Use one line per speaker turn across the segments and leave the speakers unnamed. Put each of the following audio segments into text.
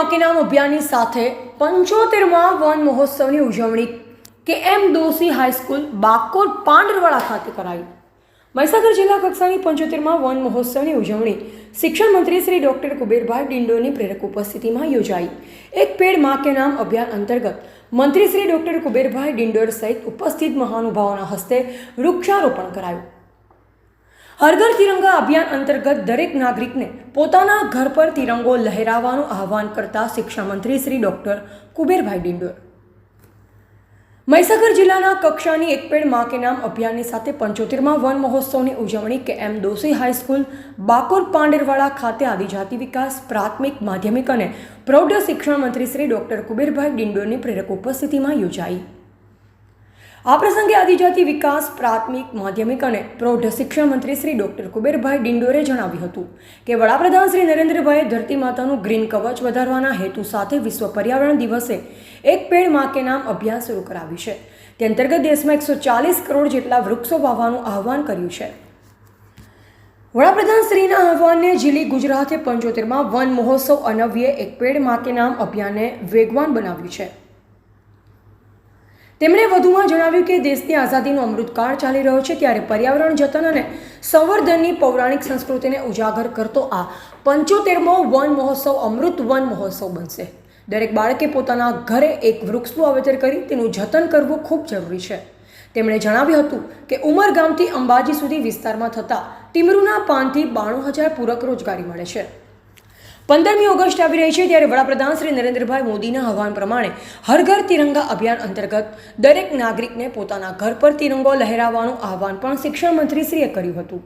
એક પેડમાં કે નામ અભિયાનની સાથે પંચોતેરમાં વન મહોત્સવની ઉજવણી K M Doshi high school Bakor Pandarwada ખાતે કરાઈ. મહીસાગર જિલ્લા કક્ષાની પંચોતેરમાં વન મહોત્સવની ઉજવણી શિક્ષણ મંત્રી શ્રી ડોક્ટર કુબેરભાઈ ડિંડોની પ્રેરક ઉપસ્થિતિમાં યોજાઈ. એક પેડમાં કે નામ અભિયાન અંતર્ગત મંત્રી શ્રી ડોક્ટર કુબેરભાઈ ડિંડોર સહિત ઉપસ્થિત મહાનુભાવોના હસ્તે વૃક્ષારોપણ કરાયું. હર ઘર તિરંગા અભિયાન અંતર્ગત દરેક નાગરિકને પોતાના ઘર પર તિરંગો લહેરાવવાનું આહવાન કરતા શિક્ષણમંત્રી શ્રી ડૉક્ટર કુબેરભાઈ ડિંડોર. મહીસાગર જિલ્લાના કક્ષાની એક પેડમાં કે નામ અભિયાનની સાથે પંચોતેરમાં વન મહોત્સવની ઉજવણી K M Doshi high school Bakor Panderwada ખાતે આદિજાતિ વિકાસ, પ્રાથમિક, માધ્યમિક અને પ્રૌઢ શિક્ષણ મંત્રી શ્રી ડોક્ટર કુબેરભાઈ ડિંડોરની પ્રેરક ઉપસ્થિતિમાં યોજાઈ. આ પ્રસંગે આદિજાતિ વિકાસ, પ્રાથમિક, માધ્યમિક અને પ્રૌઢ શિક્ષણ મંત્રી શ્રી ડોક્ટર કુબેરભાઈ ડિંડોરે જણાવ્યું હતું કે વડાપ્રધાન શ્રી નરેન્દ્રભાઈએ ધરતી માતાનું ગ્રીન કવચ વધારવાના હેતુ સાથે વિશ્વ પર્યાવરણ દિવસે એક પેડમાં નામ અભિયાન શરૂ કરાવ્યું છે. તે અંતર્ગત દેશમાં એકસો ચાલીસ કરોડ જેટલા વૃક્ષો વાવવાનું આહવાન કર્યું છે. વડાપ્રધાન શ્રીના આહવાનને ઝીલી ગુજરાતે પંચોતેરમાં વન મહોત્સવ અનવ્યે એક પેડમાં નામ અભિયાનને વેગવાન બનાવ્યું છે. તેમણે વધુમાં જણાવ્યું કે દેશની આઝાદીનો અમૃતકાળ ચાલી રહ્યો છે ત્યારે પર્યાવરણ જતન અને સંવર્ધનની પૌરાણિક સંસ્કૃતિને ઉજાગર કરતો આ પંચોતેરમો વન મહોત્સવ અમૃત વન મહોત્સવ બનશે. દરેક બાળકે પોતાના ઘરે એક વૃક્ષનું વાવેતર કરી તેનું જતન કરવું ખૂબ જરૂરી છે. તેમણે જણાવ્યું હતું કે ઉમરગામથી અંબાજી સુધી વિસ્તારમાં થતા ટીમરૂના પાનથી બાણું હજાર પૂરક રોજગારી મળે છે. પંદરમી ઓગસ્ટ આવી રહી છે ત્યારે વડાપ્રધાન શ્રી નરેન્દ્રભાઈ મોદીના આહવાન પ્રમાણે હર ઘર તિરંગા અભિયાન અંતર્ગત દરેક નાગરિકને પોતાના ઘર પર તિરંગો લહેરાવવાનું આહવાન પણ શિક્ષણ મંત્રીશ્રીએ કર્યું હતું.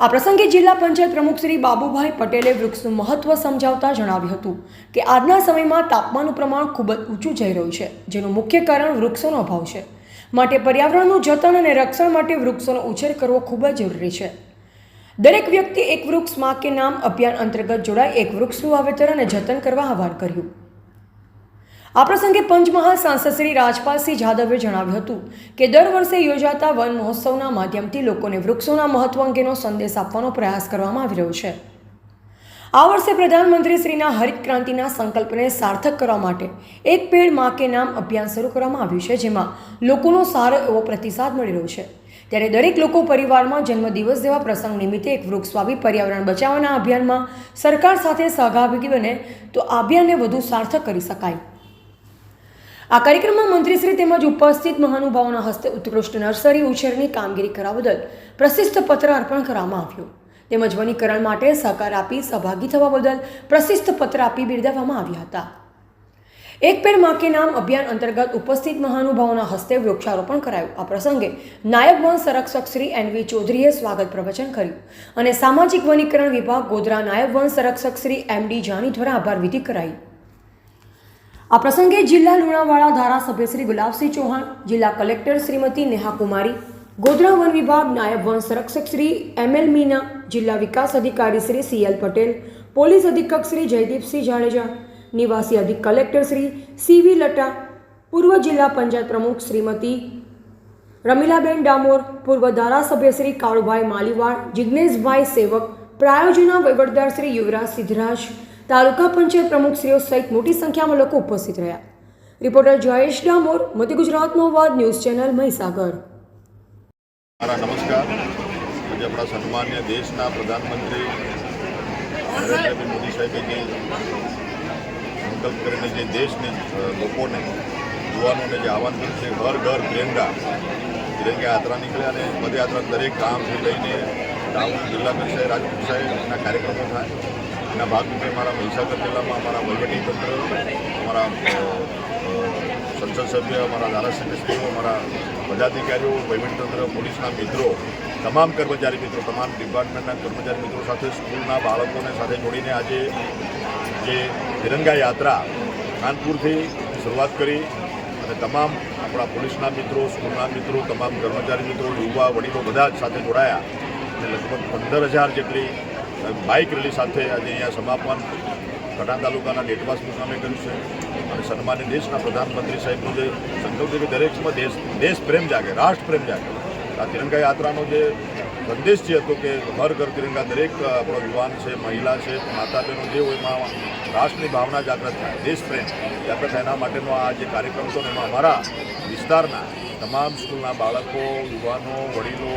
આ પ્રસંગે જિલ્લા પંચાયત પ્રમુખ શ્રી બાબુભાઈ પટેલે વૃક્ષનું મહત્વ સમજાવતા જણાવ્યું હતું કે આજના સમયમાં તાપમાનનું પ્રમાણ ખૂબ જ ઊંચું જઈ રહ્યું છે, જેનું મુખ્ય કારણ વૃક્ષોનો અભાવ છે. માટે પર્યાવરણનું જતન અને રક્ષણ માટે વૃક્ષોનો ઉછેર કરવો ખૂબ જ જરૂરી છે. દરેક વ્યક્તિ એક વૃક્ષમાં કે નામ અભિયાન અંતર્ગત જોડાઈ એક વૃક્ષનું વાવેતર અને જતન કરવા આહવાન કર્યું. આ પ્રસંગે પંચમહાલ સાંસદ શ્રી રાજપાલસિંહ જાદવે જણાવ્યું હતું કે દર વર્ષે યોજાતા વન મહોત્સવના માધ્યમથી લોકોને વૃક્ષોના મહત્વ અંગેનો સંદેશ આપવાનો પ્રયાસ કરવામાં આવી રહ્યો છે. આ વર્ષે પ્રધાનમંત્રી શ્રીના હરિત ક્રાંતિના સંકલ્પને સાર્થક કરવા માટે એક પેડમાં કે નામ અભિયાન શરૂ કરવામાં આવ્યું છે, જેમાં લોકોનો સારો એવો પ્રતિસાદ મળી રહ્યો છે. ત્યારે દરેક લોકો પરિવારમાં જન્મદિવસ જેવા પ્રસંગ નિમિત્તે એક વૃક્ષ વાવી પર્યાવરણ બચાવવાના અભિયાનમાં સરકાર સાથે સહભાગી બને તો અભિયાનને વધુ સાર્થક કરી શકાય. આ કાર્યક્રમમાં મંત્રીશ્રી તેમજ ઉપસ્થિત મહાનુભાવોના હસ્તે ઉત્કૃષ્ટ નર્સરી, ઉછેરની કામગીરી કરવા બદલ પ્રશિષ્ટ પત્ર અર્પણ કરવામાં આવ્યું. તેમજ વનીકરણ માટે સહકાર આપી સહભાગી થવા બદલ પ્રશિસ્ત પત્ર આપી બિરદાવવામાં આવ્યા હતા. એક પેડમાં કે નામ અભિયાન અંતર્ગત ઉપસ્થિત મહાનુભાવોના હસ્તે વૃક્ષારોપણ કરાયું. આ પ્રસંગે નાયબ વન સંરક્ષક શ્રી એન વી ચૌધરીએ સ્વાગત પ્રવચન કર્યું અને સામાજિક વનીકરણ વિભાગ ગોધરા નાયબ વન સંરક્ષક શ્રી એમ ડી જાની દ્વારા આભાર વિધિ કરાઈ. આ પ્રસંગે જિલ્લા લુણાવાડા ધારાસભ્ય શ્રી ગુલાબસિંહ ચૌહાણ, જિલ્લા કલેક્ટર શ્રીમતી નેહા કુમારી ગોધરા વન વિભાગ નાયબ વન સંરક્ષક શ્રી એમ એલ મીના, જિલ્લા વિકાસ અધિકારી Shri C L Patel, police અધિક્ષક શ્રી જયદીપસિંહ જાડેજા, નિવાસી અધિક collector Shri C V Lata, પૂર્વ જિલ્લા પંચાયત પ્રમુખ શ્રીમતી રમીલાબેન ડામોર, પૂર્વ ધારાસભ્ય શ્રી કાળુભાઈ માલીવાડ જિજ્ઞેશભાઈ સેવક, પ્રાયોજના વહીવટદાર શ્રી યુવરાજ સિદ્ધરાજ, તાલુકા પંચાયત પ્રમુખશ્રીઓ સહિત મોટી સંખ્યામાં લોકો ઉપસ્થિત રહ્યા. રિપોર્ટર જયેશ ડામોર, મધ્ય ગુજરાતનો વાદ ન્યૂઝ ચેનલ મહીસાગર.
મારા નમસ્કાર. આજે આપણા સન્માન્ય દેશના પ્રધાનમંત્રી નરેન્દ્રભાઈ મોદી સાહેબે જે સંકલ્પ કરીને જે દેશને લોકોને, યુવાનોને જે આહવાન કર્યું છે, ઘર ઘર તિરંગા તિરંગા યાત્રા નીકળે અને પદયાત્રા દરેક ગામથી લઈને ટાઉન જિલ્લા કક્ષાએ, રાજકોટ કક્ષાએ કાર્યક્રમો થાય. એના ભાગરૂપે મારા મહીસાગર જિલ્લામાં અમારા વહીવટીતંત્ર અમારા સંસદ સભ્ય, અમારા ધારાસભ્યશ્રીઓ અમારા પદાધિકારીઓ, વહીવટીતંત્ર, પોલીસના મિત્રો, તમામ કર્મચારી મિત્રો, તમામ ડિપાર્ટમેન્ટના કર્મચારી મિત્રો સાથે સ્કૂલના બાળકોને સાથે જોડીને આજે જે તિરંગા યાત્રા કાનપુરથી શરૂઆત કરી અને તમામ આપણા પોલીસના મિત્રો, સ્કૂલના મિત્રો, તમામ કર્મચારી મિત્રો, યુવા, વડીલો બધા જ સાથે જોડાયા અને લગભગ પંદર હજાર જેટલી બાઇક રેલી સાથે આજે અહીંયા સમાપન. કટાણ તાલુકાના ડેટવાસ મુકામે કર્યું છે. અને સન્માનની દેશના પ્રધાનમંત્રી સાહેબનું જે સંકલ્પ છે કે દરેકમાં દેશ દેશ પ્રેમ જાગે રાષ્ટ્ર પ્રેમ જાગે. આ તિરંગા યાત્રાનો જે સંદેશ જે હતો કે હર ઘર તિરંગા દરેક આપણો યુવાન છે, મહિલા છે માતા બહેનો જે હોય એમાં રાષ્ટ્રની ભાવના જાગૃત થાય દેશ પ્રેમ જાગૃત થાય એના માટેનો આ જે કાર્યક્રમ હતો એમાં અમારા વિસ્તારના તમામ સ્કૂલના બાળકો, યુવાનો, વડીલો